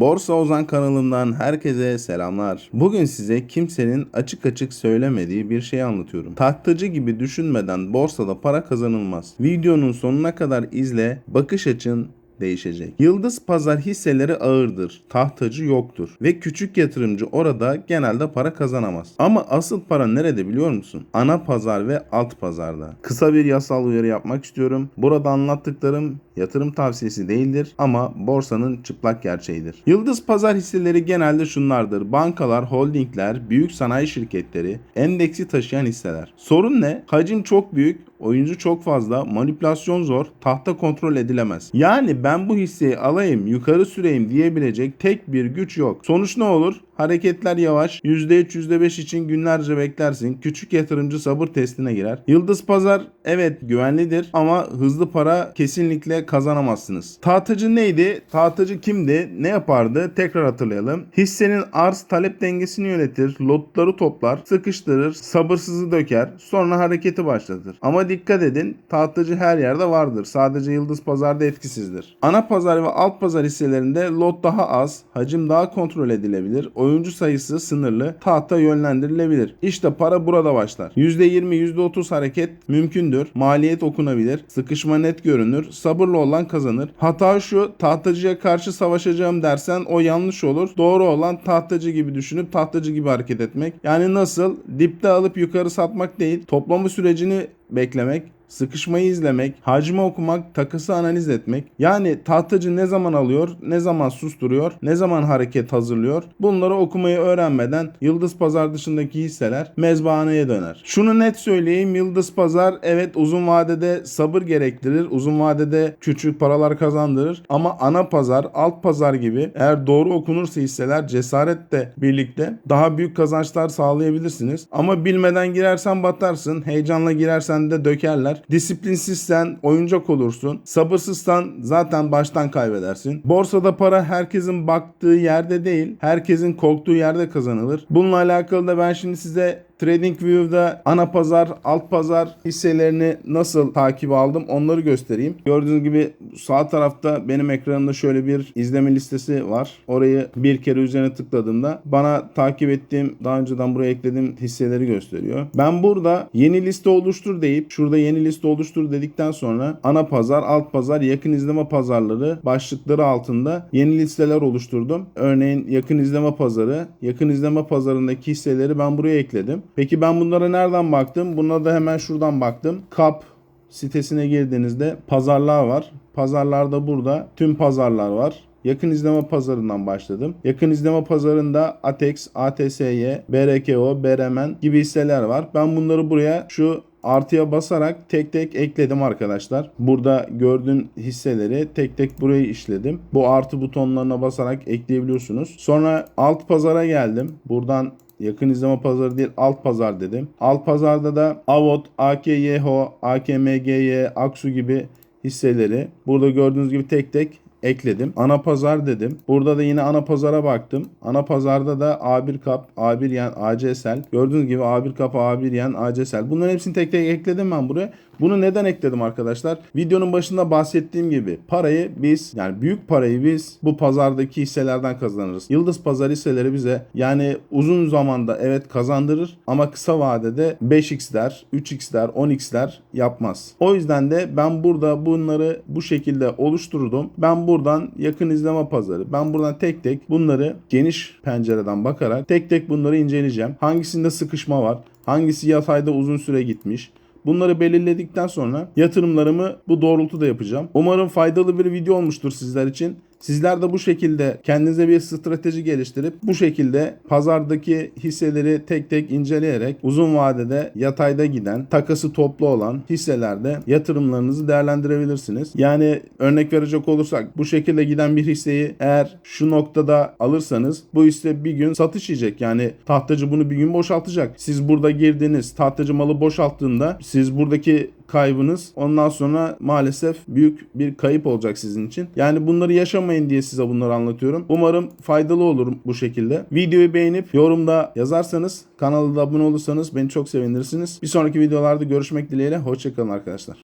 Borsa Ozan kanalımdan herkese selamlar. Bugün size kimsenin açık açık söylemediği bir şey anlatıyorum. Tahtacı gibi düşünmeden borsada para kazanılmaz. Videonun sonuna kadar izle, bakış açın değişecek. Yıldız pazar hisseleri ağırdır. Tahtacı yoktur. Ve küçük yatırımcı orada genelde para kazanamaz. Ama asıl para nerede biliyor musun? Ana pazar ve alt pazarda. Kısa bir yasal uyarı yapmak istiyorum. Burada anlattıklarım yatırım tavsiyesi değildir ama borsanın çıplak gerçeğidir. Yıldız pazar hisseleri genelde şunlardır. Bankalar, holdingler, büyük sanayi şirketleri, endeksi taşıyan hisseler. Sorun ne? Hacim çok büyük, oyuncu çok fazla, manipülasyon zor, tahta kontrol edilemez. Yani ben bu hisseyi alayım, yukarı süreyim diyebilecek tek bir güç yok. Sonuç ne olur? Hareketler yavaş. %3, %5 için günlerce beklersin. Küçük yatırımcı sabır testine girer. Yıldız Pazar evet güvenlidir ama hızlı para kesinlikle kazanamazsınız. Tahtacı neydi? Tahtacı kimdi? Ne yapardı? Tekrar hatırlayalım. Hissenin arz talep dengesini yönetir, lotları toplar, sıkıştırır, sabırsızı döker, sonra hareketi başlatır. Ama dikkat edin, tahtacı her yerde vardır. Sadece Yıldız Pazar'da etkisizdir. Ana pazar ve alt pazar hisselerinde lot daha az, hacim daha kontrol edilebilir, oyuncu sayısı sınırlı, tahta yönlendirilebilir. İşte para burada başlar. %20, %30 hareket mümkündür. Maliyet okunabilir. Sıkışma net görünür. Sabırlı olan kazanır. Hata şu, tahtacıya karşı savaşacağım dersen o yanlış olur. Doğru olan tahtacı gibi düşünüp tahtacı gibi hareket etmek. Yani nasıl? Dipte alıp yukarı satmak değil, toplama sürecini beklemek, sıkışmayı izlemek, hacmi okumak, takısı analiz etmek. Yani tahtacı ne zaman alıyor, ne zaman susturuyor, ne zaman hareket hazırlıyor. Bunları okumayı öğrenmeden Yıldız Pazar dışındaki hisseler mezbahaneye döner. Şunu net söyleyeyim Yıldız Pazar evet uzun vadede sabır gerektirir. Uzun vadede küçük paralar kazandırır. Ama ana pazar, alt pazar gibi eğer doğru okunursa hisseler cesaretle birlikte daha büyük kazançlar sağlayabilirsiniz. Ama bilmeden girersen batarsın. Heyecanla girersen de dökerler. Disiplinsizsen oyuncak olursun. Sabırsızsan zaten baştan kaybedersin. Borsada para herkesin baktığı yerde değil, herkesin korktuğu yerde kazanılır. Bununla alakalı da ben şimdi size TradingView'da ana pazar, alt pazar hisselerini nasıl takip aldım onları göstereyim. Gördüğünüz gibi sağ tarafta benim ekranımda şöyle bir izleme listesi var. Orayı bir kere üzerine tıkladığımda bana takip ettiğim, daha önceden buraya eklediğim hisseleri gösteriyor. Ben burada yeni liste oluştur deyip şurada yeni liste oluştur dedikten sonra ana pazar, alt pazar, yakın izleme pazarları başlıkları altında yeni listeler oluşturdum. Örneğin yakın izleme pazarı, yakın izleme pazarındaki hisseleri ben buraya ekledim. Peki ben bunlara nereden baktım? Buna da hemen şuradan baktım. Kap sitesine girdiğinizde pazarlar var. Pazarlarda burada tüm pazarlar var. Yakın izleme pazarından başladım. Yakın izleme pazarında Atex, ATSY, BRKO, BRMN gibi hisseler var. Ben bunları buraya şu artıya basarak tek tek ekledim arkadaşlar. Burada gördüğün hisseleri tek tek buraya işledim. Bu artı butonlarına basarak ekleyebiliyorsunuz. Sonra alt pazara geldim. Buradan yakın izleme pazarı değil alt pazar dedim. Alt pazarda da Avot, AKYHO, AKMGY, Aksu gibi hisseleri burada gördüğünüz gibi tek tek ekledim. Ana pazar dedim. Burada da yine ana pazara baktım. Ana pazarda da A1 kap, A1 yen, ACSL. Gördüğünüz gibi A1 kap, A1 yen, ACSL. Bunların hepsini tek tek ekledim ben buraya. Bunu neden ekledim arkadaşlar? Videonun başında bahsettiğim gibi parayı biz yani büyük parayı biz bu pazardaki hisselerden kazanırız. Yıldız pazar hisseleri bize yani uzun zamanda evet kazandırır ama kısa vadede 5x'ler, 3x'ler, 10x'ler yapmaz. O yüzden de ben burada bunları bu şekilde oluşturdum. Ben buradan yakın izleme pazarı. Ben buradan tek tek bunları geniş pencereden bakarak tek tek bunları inceleyeceğim. Hangisinde sıkışma var? Hangisi yatayda uzun süre gitmiş? Bunları belirledikten sonra yatırımlarımı bu doğrultuda yapacağım. Umarım faydalı bir video olmuştur sizler için. Sizler de bu şekilde kendinize bir strateji geliştirip bu şekilde pazardaki hisseleri tek tek inceleyerek uzun vadede yatayda giden, takası toplu olan hisselerde yatırımlarınızı değerlendirebilirsiniz. Yani örnek verecek olursak bu şekilde giden bir hisseyi eğer şu noktada alırsanız bu hisse bir gün satış yiyecek. Yani tahtacı bunu bir gün boşaltacak. Siz burada girdiniz tahtacı malı boşalttığında siz buradaki kaybınız ondan sonra maalesef büyük bir kayıp olacak sizin için. Yani bunları yaşamayın diye size bunları anlatıyorum. Umarım faydalı olur bu şekilde. Videoyu beğenip yorumda yazarsanız kanala da abone olursanız beni çok sevinirsiniz. Bir sonraki videolarda görüşmek dileğiyle. Hoşçakalın arkadaşlar.